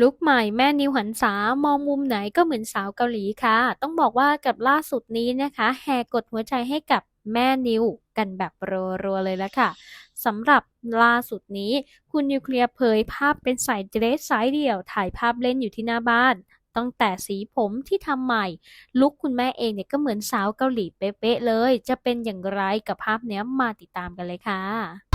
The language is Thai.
ลุคใหม่แม่นิวหันษามองมุมไหนก็เหมือนสาวเกาหลีค่ะ ต้องบอกว่ากับล่าสุดนี้นะคะ แห่กดหัวใจให้กับแม่นิวกันแบบรัวๆเลยแล้วค่ะสำหรับล่าสุดนี้ คุณนิวเคลียร์เผยภาพเป็นใส่เดรสสายเดี่ยว ถ่ายภาพเล่นอยู่ที่หน้าบ้านตั้งแต่สีผมที่ทำใหม่ ลุคคุณแม่เองเนี่ยก็เหมือนสาวเกาหลีเป๊ะๆเลย จะเป็นอย่างไรกับภาพเนี้ยมาติดตามกันเลยค่ะ